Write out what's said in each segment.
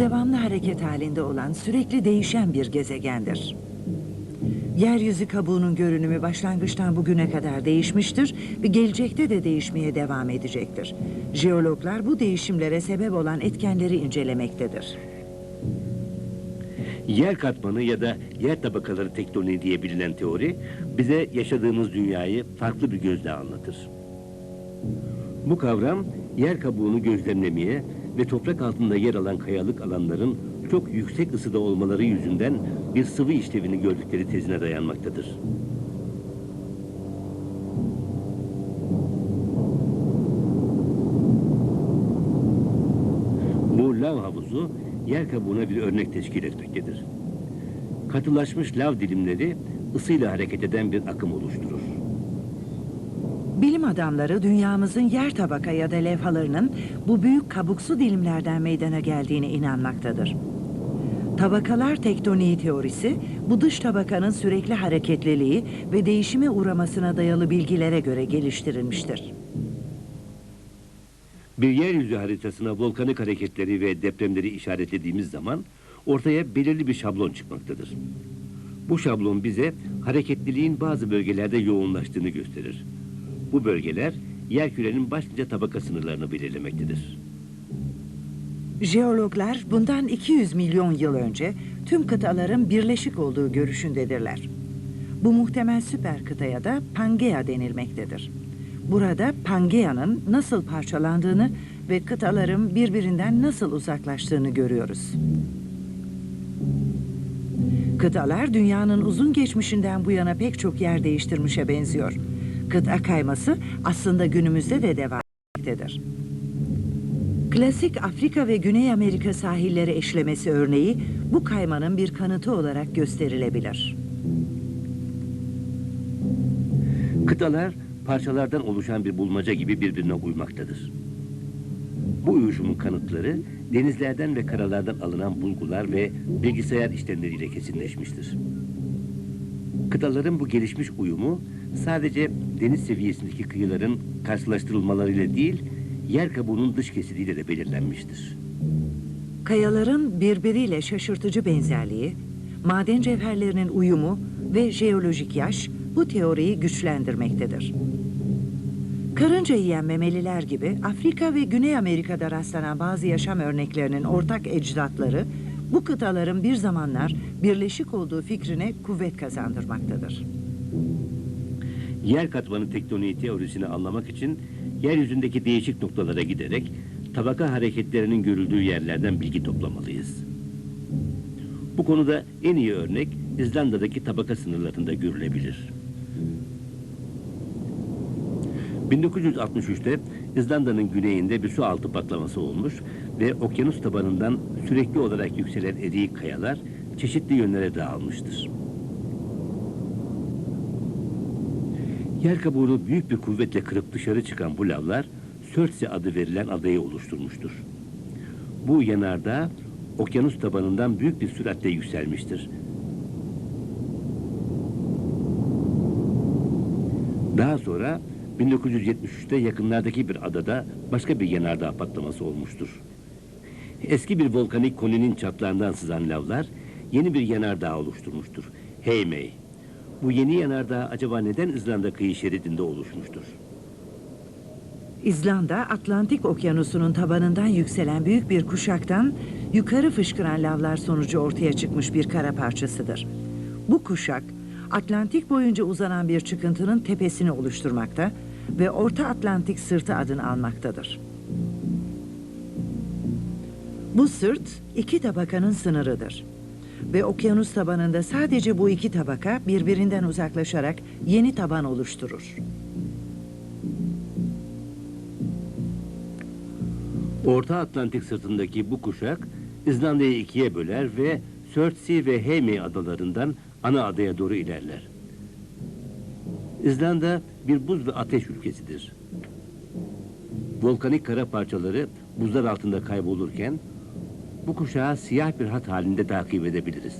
Devamlı hareket halinde olan sürekli değişen bir gezegendir. Yeryüzü kabuğunun görünümü başlangıçtan bugüne kadar değişmiştir ve gelecekte de değişmeye devam edecektir. Jeologlar bu değişimlere sebep olan etkenleri incelemektedir. Yer katmanı ya da yer tabakaları tektoniği diye bilinen teori bize yaşadığımız dünyayı farklı bir gözle anlatır. Bu kavram yer kabuğunu gözlemlemeye ve toprak altında yer alan kayalık alanların çok yüksek ısıda olmaları yüzünden bir sıvı işlevini gördükleri tezine dayanmaktadır. Bu lav havuzu yer kabuğuna bir örnek teşkil etmektedir. Katılaşmış lav dilimleri ısıyla hareket eden bir akım oluşturur. Bilim adamları dünyamızın yer tabaka ya da levhalarının bu büyük kabuksu dilimlerden meydana geldiğine inanmaktadır. Tabakalar tektoniği teorisi, bu dış tabakanın sürekli hareketliliği ve değişime uğramasına dayalı bilgilere göre geliştirilmiştir. Bir yeryüzü haritasına volkanik hareketleri ve depremleri işaretlediğimiz zaman ortaya belirli bir şablon çıkmaktadır. Bu şablon bize hareketliliğin bazı bölgelerde yoğunlaştığını gösterir. Bu bölgeler yerkürenin başlıca tabaka sınırlarını belirlemektedir. Jeologlar bundan 200 milyon yıl önce tüm kıtaların birleşik olduğu görüşündedirler. Bu muhtemel süper kıtaya da Pangea denilmektedir. Burada Pangea'nın nasıl parçalandığını ve kıtaların birbirinden nasıl uzaklaştığını görüyoruz. Kıtalar dünyanın uzun geçmişinden bu yana pek çok yer değiştirmişe benziyor. Kıta kayması aslında günümüzde de devam etmektedir. Klasik Afrika ve Güney Amerika sahilleri eşlemesi örneği bu kaymanın bir kanıtı olarak gösterilebilir. Kıtalar parçalardan oluşan bir bulmaca gibi birbirine uymaktadır. Bu uyuşumun kanıtları denizlerden ve karalardan alınan bulgular ve bilgisayar işlemleriyle kesinleşmiştir. Kıtaların bu gelişmiş uyumu sadece deniz seviyesindeki kıyıların karşılaştırılmalarıyla değil, yer kabuğunun dış kesitiyle de belirlenmiştir. Kayaların birbiriyle şaşırtıcı benzerliği, maden cevherlerinin uyumu ve jeolojik yaş bu teoriyi güçlendirmektedir. Karınca yiyen memeliler gibi Afrika ve Güney Amerika'da rastlanan bazı yaşam örneklerinin ortak ecdatları bu kıtaların bir zamanlar birleşik olduğu fikrine kuvvet kazandırmaktadır. Yer katmanı tektoniği teorisini anlamak için yeryüzündeki değişik noktalara giderek tabaka hareketlerinin görüldüğü yerlerden bilgi toplamalıyız. Bu konuda en iyi örnek İzlanda'daki tabaka sınırlarında görülebilir. 1963'te İzlanda'nın güneyinde bir su altı patlaması olmuş ve okyanus tabanından sürekli olarak yükselen eriyik kayalar çeşitli yönlere dağılmıştır. Yer kabuğunu büyük bir kuvvetle kırıp dışarı çıkan bu lavlar Sörtse adı verilen adayı oluşturmuştur. Bu yanardağ okyanus tabanından büyük bir süratle yükselmiştir. Daha sonra 1973'te yakınlardaki bir adada başka bir yanardağ patlaması olmuştur. Eski bir volkanik koninin çatlağından sızan lavlar yeni bir yanardağ oluşturmuştur. Heymey. Bu yeni yanardağ acaba neden İzlanda kıyı şeridinde oluşmuştur? İzlanda, Atlantik Okyanusu'nun tabanından yükselen büyük bir kuşaktan yukarı fışkıran lavlar sonucu ortaya çıkmış bir kara parçasıdır. Bu kuşak, Atlantik boyunca uzanan bir çıkıntının tepesini oluşturmakta ve Orta Atlantik sırtı adını almaktadır. Bu sırt iki tabakanın sınırıdır. Ve okyanus tabanında sadece bu iki tabaka birbirinden uzaklaşarak yeni taban oluşturur. Orta Atlantik sırtındaki bu kuşak İzlanda'yı ikiye böler ve Surtsey ve Heymey adalarından ana adaya doğru ilerler. İzlanda bir buz ve ateş ülkesidir. Volkanik kara parçaları buzlar altında kaybolurken bu kuşağı siyah bir hat halinde takip edebiliriz.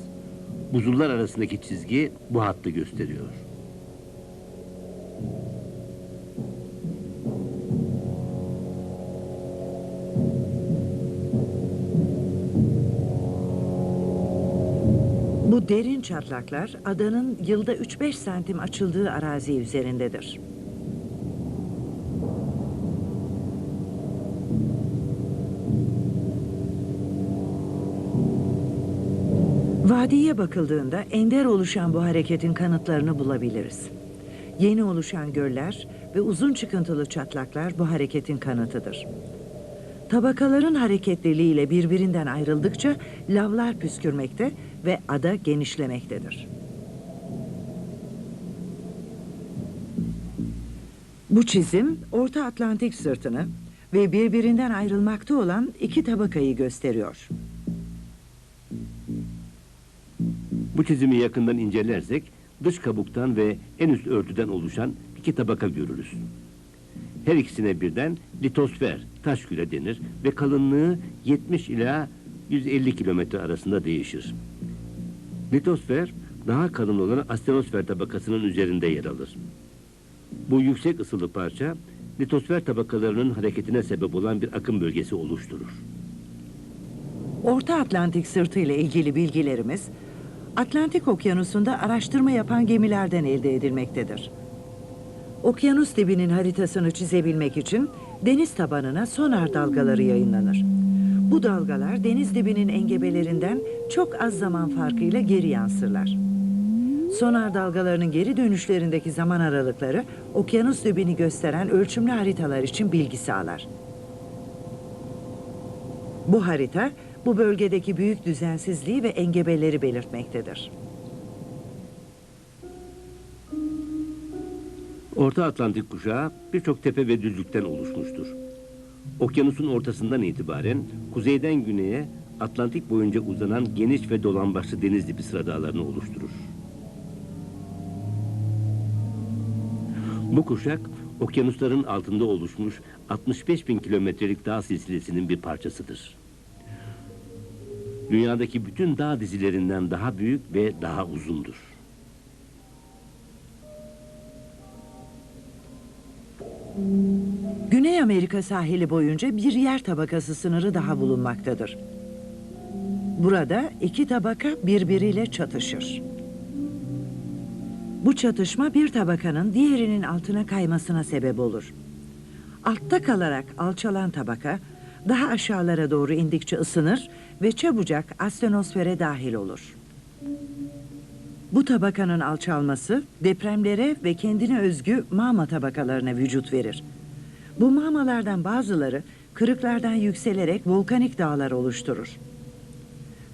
Buzullar arasındaki çizgi bu hattı gösteriyor. Bu derin çatlaklar adanın yılda 3-5 santim açıldığı arazi üzerindedir. Vadiye bakıldığında ender oluşan bu hareketin kanıtlarını bulabiliriz. Yeni oluşan göller ve uzun çıkıntılı çatlaklar bu hareketin kanıtıdır. Tabakaların hareketliliğiyle birbirinden ayrıldıkça lavlar püskürmekte ve ada genişlemektedir. Bu çizim Orta Atlantik sırtını ve birbirinden ayrılmakta olan iki tabakayı gösteriyor. Bu çizimi yakından incelersek dış kabuktan ve en üst örtüden oluşan iki tabaka görürüz. Her ikisine birden litosfer, taş küre denir ve kalınlığı 70 ila 150 kilometre arasında değişir. Litosfer daha kalın olan astenosfer tabakasının üzerinde yer alır. Bu yüksek ısılı parça litosfer tabakalarının hareketine sebep olan bir akım bölgesi oluşturur. Orta Atlantik sırtı ile ilgili bilgilerimiz Atlantik Okyanusu'nda araştırma yapan gemilerden elde edilmektedir. Okyanus dibinin haritasını çizebilmek için deniz tabanına sonar dalgaları yayınlanır. Bu dalgalar deniz dibinin engebelerinden çok az zaman farkıyla geri yansırlar. Sonar dalgalarının geri dönüşlerindeki zaman aralıkları okyanus dibini gösteren ölçümlü haritalar için bilgi sağlar. Bu harita bu bölgedeki büyük düzensizliği ve engebeleri belirtmektedir. Orta Atlantik kuşağı birçok tepe ve düzlükten oluşmuştur. Okyanusun ortasından itibaren kuzeyden güneye Atlantik boyunca uzanan geniş ve dolambaçlı deniz dibi sıradağlarını oluşturur. Bu kuşak okyanusların altında oluşmuş 65 bin kilometrelik dağ silsilesinin bir parçasıdır. Dünyadaki bütün dağ dizilerinden daha büyük ve daha uzundur. Güney Amerika sahili boyunca bir yer tabakası sınırı daha bulunmaktadır. Burada iki tabaka birbiriyle çatışır. Bu çatışma bir tabakanın diğerinin altına kaymasına sebep olur. Altta kalarak alçalan tabaka daha aşağılara doğru indikçe ısınır ve çabucak astenosfere dahil olur. Bu tabakanın alçalması depremlere ve kendine özgü mağma tabakalarına vücut verir. Bu mağmalardan bazıları kırıklardan yükselerek volkanik dağlar oluşturur.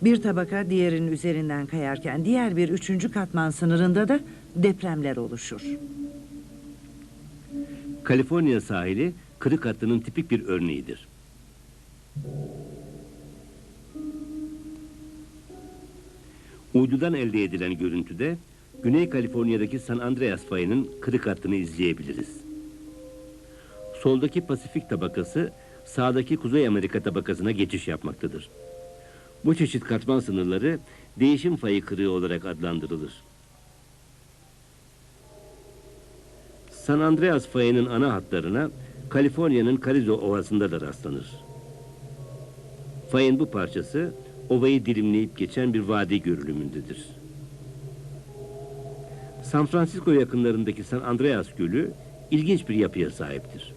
Bir tabaka diğerinin üzerinden kayarken diğer bir üçüncü katman sınırında da depremler oluşur. Kaliforniya sahili kırık hattının tipik bir örneğidir. Uydudan elde edilen görüntüde Güney Kaliforniya'daki San Andreas fayının kırık hattını izleyebiliriz. Soldaki Pasifik tabakası sağdaki Kuzey Amerika tabakasına geçiş yapmaktadır. Bu çeşit katman sınırları değişim fayı kırığı olarak adlandırılır. San Andreas fayının ana hatlarına Kaliforniya'nın Carrizo Ovası'nda da rastlanır. Fayın bu parçası ovayı dilimleyip geçen bir vadi görülümündedir. San Francisco yakınlarındaki San Andreas Gölü ilginç bir yapıya sahiptir.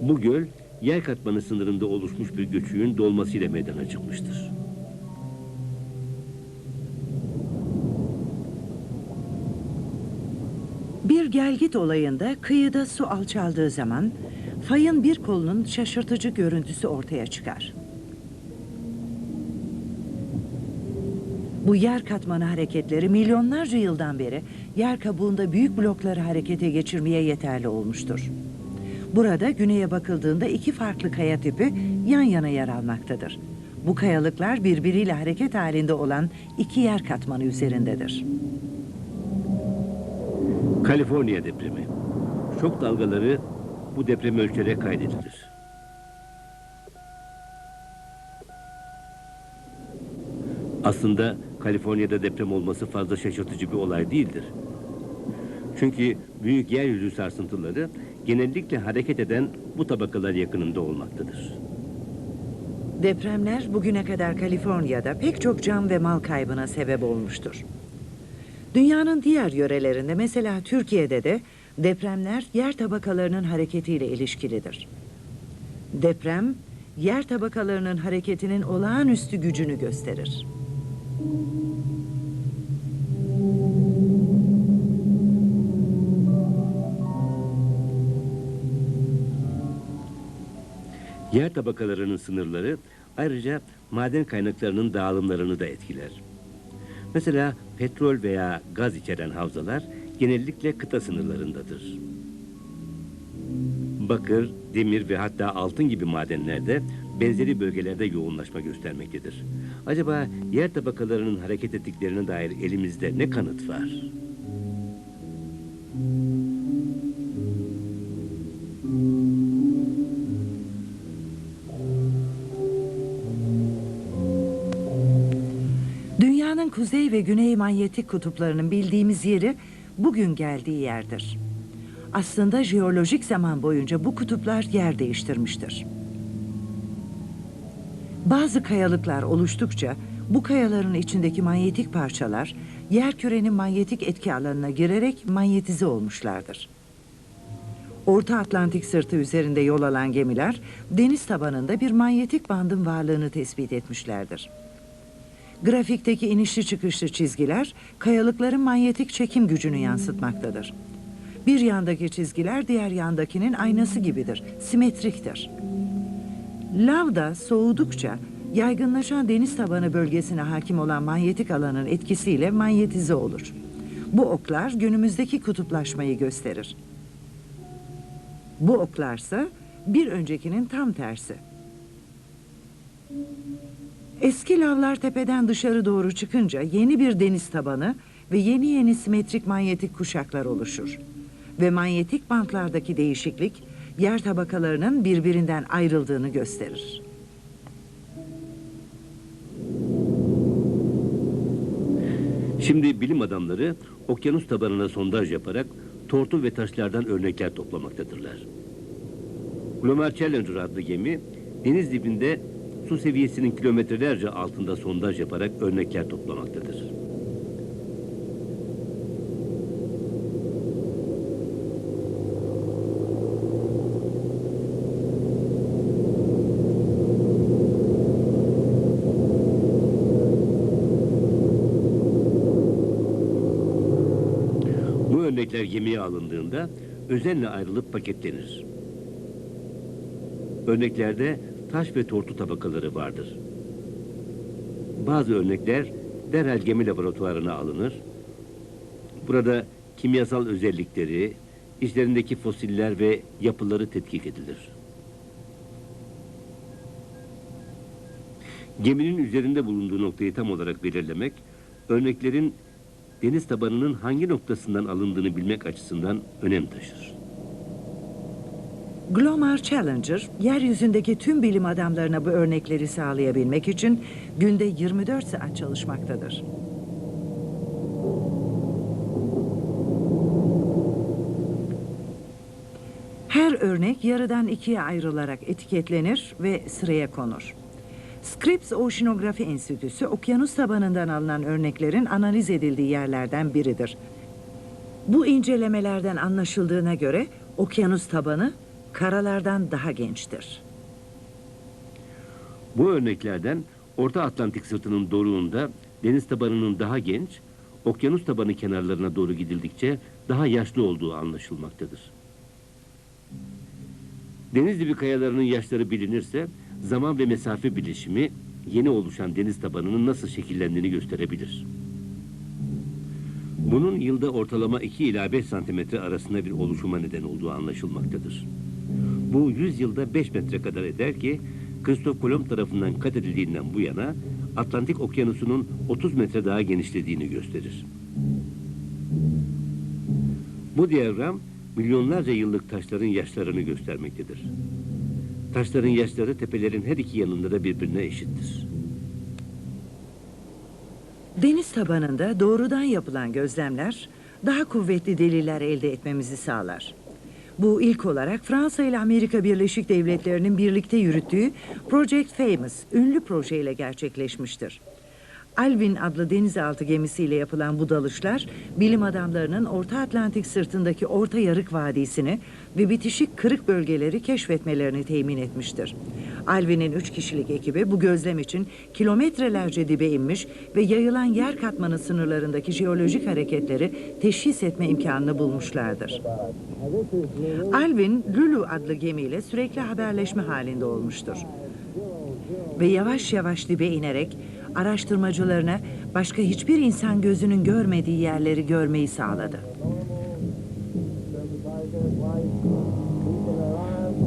Bu göl yer katmanı sınırında oluşmuş bir göçüğün dolmasıyla meydana çıkmıştır. Bir gelgit olayında kıyıda su alçaldığı zaman fayın bir kolunun şaşırtıcı görüntüsü ortaya çıkar. Bu yer katmanı hareketleri milyonlarca yıldan beri yer kabuğunda büyük blokları harekete geçirmeye yeterli olmuştur. Burada güneye bakıldığında iki farklı kaya tipi yan yana yer almaktadır. Bu kayalıklar birbiriyle hareket halinde olan iki yer katmanı üzerindedir. Kaliforniya depremi. Şok dalgaları bu deprem ölçerek kaydedilir. Aslında Kaliforniya'da deprem olması fazla şaşırtıcı bir olay değildir. Çünkü büyük yeryüzü sarsıntıları genellikle hareket eden bu tabakalar yakınında olmaktadır. Depremler bugüne kadar Kaliforniya'da pek çok can ve mal kaybına sebep olmuştur. Dünyanın diğer yörelerinde mesela Türkiye'de de depremler yer tabakalarının hareketiyle ilişkilidir. Deprem, yer tabakalarının hareketinin olağanüstü gücünü gösterir. Yer tabakalarının sınırları ayrıca maden kaynaklarının dağılımlarını da etkiler. Mesela petrol veya gaz içeren havzalar genellikle kıta sınırlarındadır. Bakır, demir ve hatta altın gibi madenlerde benzeri bölgelerde yoğunlaşma göstermektedir. Acaba yer tabakalarının hareket ettiklerine dair elimizde ne kanıt var? Dünyanın kuzey ve güney manyetik kutuplarının bildiğimiz yeri bugün geldiği yerdir. Aslında jeolojik zaman boyunca bu kutuplar yer değiştirmiştir. Bazı kayalıklar oluştukça bu kayaların içindeki manyetik parçalar yer kürenin manyetik etki alanına girerek manyetize olmuşlardır. Orta Atlantik sırtı üzerinde yol alan gemiler deniz tabanında bir manyetik bandın varlığını tespit etmişlerdir. Grafikteki inişli çıkışlı çizgiler kayalıkların manyetik çekim gücünü yansıtmaktadır. Bir yandaki çizgiler diğer yandakinin aynası gibidir, simetriktir. Lav da soğudukça yaygınlaşan deniz tabanı bölgesine hakim olan manyetik alanın etkisiyle manyetize olur. Bu oklar günümüzdeki kutuplaşmayı gösterir. Bu oklarsa bir öncekinin tam tersi. Eski lavlar tepeden dışarı doğru çıkınca yeni bir deniz tabanı ve yeni yeni simetrik manyetik kuşaklar oluşur. Ve manyetik bantlardaki değişiklik yer tabakalarının birbirinden ayrıldığını gösterir. Şimdi bilim adamları okyanus tabanına sondaj yaparak tortul ve taşlardan örnekler toplamaktadırlar. Glomar Challenger adlı gemi deniz dibinde su seviyesinin kilometrelerce altında sondaj yaparak örnekler toplamaktadır. Örnekler gemiye alındığında özenle ayrılıp paketlenir. Örneklerde taş ve tortu tabakaları vardır. Bazı örnekler derhal gemi laboratuvarına alınır. Burada kimyasal özellikleri, içlerindeki fosiller ve yapıları tetkik edilir. Geminin üzerinde bulunduğu noktayı tam olarak belirlemek, örneklerin deniz tabanının hangi noktasından alındığını bilmek açısından önem taşır. Glomar Challenger, yeryüzündeki tüm bilim adamlarına bu örnekleri sağlayabilmek için günde 24 saat çalışmaktadır. Her örnek yarıdan ikiye ayrılarak etiketlenir ve sıraya konur. Scripps Oceanografi Enstitüsü, okyanus tabanından alınan örneklerin analiz edildiği yerlerden biridir. Bu incelemelerden anlaşıldığına göre okyanus tabanı karalardan daha gençtir. Bu örneklerden Orta Atlantik sırtının doruğunda deniz tabanının daha genç, okyanus tabanı kenarlarına doğru gidildikçe daha yaşlı olduğu anlaşılmaktadır. Deniz dibi kayalarının yaşları bilinirse zaman ve mesafe bilişimi yeni oluşan deniz tabanının nasıl şekillendiğini gösterebilir. Bunun yılda ortalama 2 ila 5 santimetre arasında bir oluşuma neden olduğu anlaşılmaktadır. Bu 100 yılda 5 metre kadar eder ki Kristof Kolomb tarafından kat edildiğinden bu yana Atlantik Okyanusu'nun 30 metre daha genişlediğini gösterir. Bu diyagram milyonlarca yıllık taşların yaşlarını göstermektedir. Taşların yaşları tepelerin her iki yanında da birbirine eşittir. Deniz tabanında doğrudan yapılan gözlemler daha kuvvetli deliller elde etmemizi sağlar. Bu ilk olarak Fransa ile Amerika Birleşik Devletleri'nin birlikte yürüttüğü Project Famous ünlü projeyle gerçekleşmiştir. Alvin adlı denizaltı gemisiyle yapılan bu dalışlar, bilim adamlarının Orta Atlantik sırtındaki Orta Yarık Vadisi'ni ve bitişik kırık bölgeleri keşfetmelerini temin etmiştir. Alvin'in üç kişilik ekibi bu gözlem için kilometrelerce dibe inmiş ve yayılan yer katmanı sınırlarındaki jeolojik hareketleri teşhis etme imkanını bulmuşlardır. Alvin, Lulu adlı gemiyle sürekli haberleşme halinde olmuştur. Ve yavaş yavaş dibe inerek araştırmacılarına başka hiçbir insan gözünün görmediği yerleri görmeyi sağladı.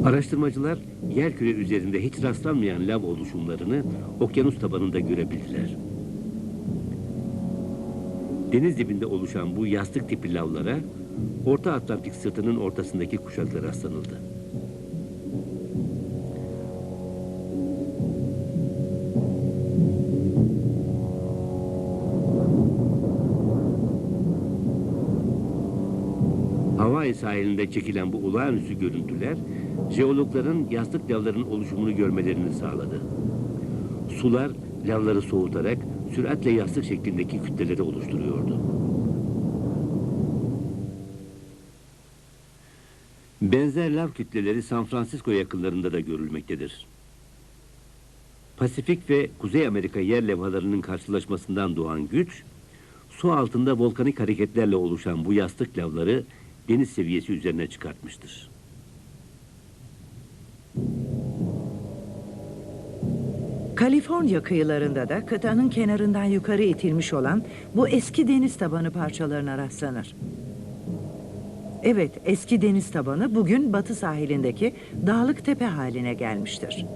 Araştırmacılar yerküre üzerinde hiç rastlanmayan lav oluşumlarını okyanus tabanında görebildiler. Deniz dibinde oluşan bu yastık tipi lavlara Orta Atlantik sırtının ortasındaki kuşaklar rastlanıldı. Hawaii sahilinde çekilen bu olağanüstü görüntüler, jeologların yastık lavların oluşumunu görmelerini sağladı. Sular lavları soğutarak süratle yastık şeklindeki kütleleri oluşturuyordu. Benzer lav kütleleri San Francisco yakınlarında da görülmektedir. Pasifik ve Kuzey Amerika yer levhalarının karşılaşmasından doğan güç, su altında volkanik hareketlerle oluşan bu yastık lavları deniz seviyesi üzerine çıkartmıştır. Kaliforniya kıyılarında da kıtanın kenarından yukarı itilmiş olan bu eski deniz tabanı parçalarına rastlanır. Evet, eski deniz tabanı bugün batı sahilindeki dağlık tepe haline gelmiştir.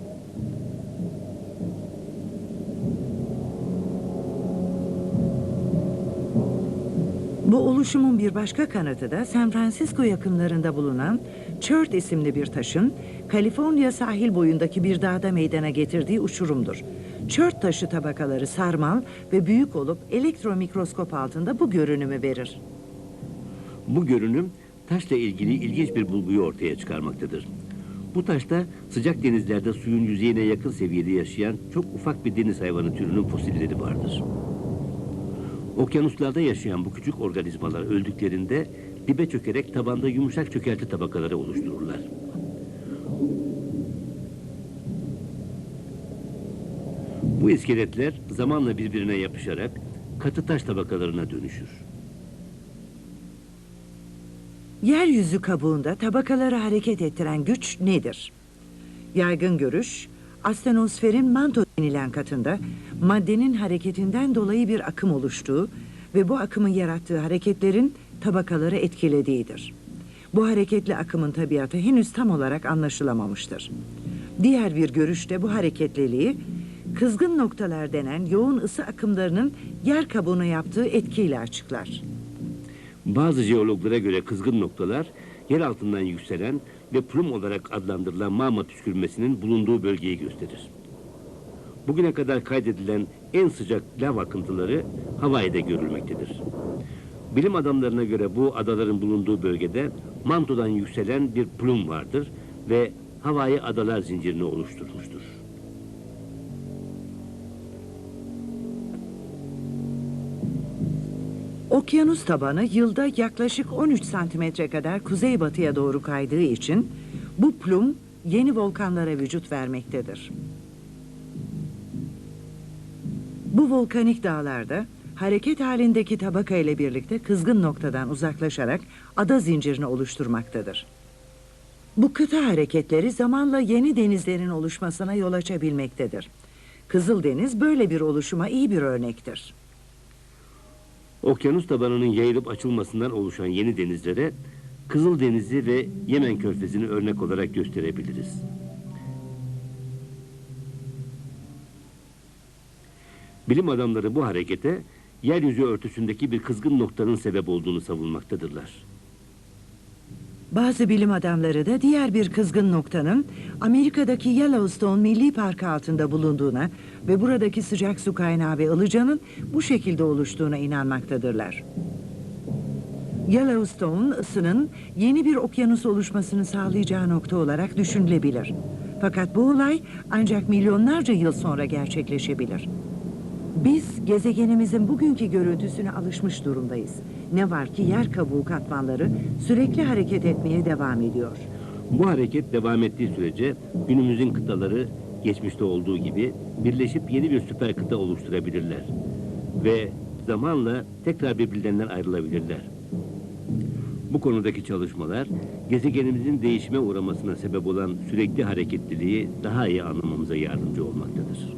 Bu oluşumun bir başka kanıtı da San Francisco yakınlarında bulunan Chert isimli bir taşın Kaliforniya sahil boyundaki bir dağda meydana getirdiği uçurumdur. Chert taşı tabakaları sarmal ve büyük olup elektromikroskop altında bu görünümü verir. Bu görünüm taşla ilgili ilginç bir bulguyu ortaya çıkarmaktadır. Bu taşta sıcak denizlerde suyun yüzeyine yakın seviyede yaşayan çok ufak bir deniz hayvanı türünün fosilleri vardır. Okyanuslarda yaşayan bu küçük organizmalar öldüklerinde dibe çökerek tabanda yumuşak çökelti tabakaları oluştururlar. Bu iskeletler zamanla birbirine yapışarak katı taş tabakalarına dönüşür. Yeryüzü kabuğunda tabakaları hareket ettiren güç nedir? Yaygın görüş, astenosferin manto denilen katında maddenin hareketinden dolayı bir akım oluştuğu ve bu akımın yarattığı hareketlerin tabakaları etkilediğidir. Bu hareketli akımın tabiatı henüz tam olarak anlaşılamamıştır. Diğer bir görüş de bu hareketliliği kızgın noktalar denen yoğun ısı akımlarının yer kabuğuna yaptığı etkiyle açıklar. Bazı jeologlara göre kızgın noktalar yer altından yükselen ve plum olarak adlandırılan mağma püskürmesinin bulunduğu bölgeyi gösterir. Bugüne kadar kaydedilen en sıcak lav akıntıları Hawaii'de görülmektedir. Bilim adamlarına göre bu adaların bulunduğu bölgede mantodan yükselen bir plum vardır ve Hawaii adalar zincirini oluşturmuştur. Okyanus tabanı yılda yaklaşık 13 santimetre kadar kuzeybatıya doğru kaydığı için bu plum yeni volkanlara vücut vermektedir. Bu volkanik dağlarda hareket halindeki tabaka ile birlikte kızgın noktadan uzaklaşarak ada zincirini oluşturmaktadır. Bu kıta hareketleri zamanla yeni denizlerin oluşmasına yol açabilmektedir. Kızıldeniz böyle bir oluşuma iyi bir örnektir. Okyanus tabanının yayılıp açılmasından oluşan yeni denizlere Kızıl Denizi ve Yemen Körfezi'ni örnek olarak gösterebiliriz. Bilim adamları bu harekete yeryüzü örtüsündeki bir kızgın noktanın sebep olduğunu savunmaktadırlar. Bazı bilim adamları da diğer bir kızgın noktanın Amerika'daki Yellowstone Milli Parkı altında bulunduğuna ve buradaki sıcak su kaynağı ve ılıcanın bu şekilde oluştuğuna inanmaktadırlar. Yellowstone ısının yeni bir okyanus oluşmasını sağlayacağı nokta olarak düşünülebilir. Fakat bu olay ancak milyonlarca yıl sonra gerçekleşebilir. Biz gezegenimizin bugünkü görüntüsüne alışmış durumdayız. Ne var ki yer kabuğu katmanları sürekli hareket etmeye devam ediyor. Bu hareket devam ettiği sürece günümüzün kıtaları geçmişte olduğu gibi birleşip yeni bir süper kıta oluşturabilirler. Ve zamanla tekrar birbirlerinden ayrılabilirler. Bu konudaki çalışmalar gezegenimizin değişime uğramasına sebep olan sürekli hareketliliği daha iyi anlamamıza yardımcı olmaktadır.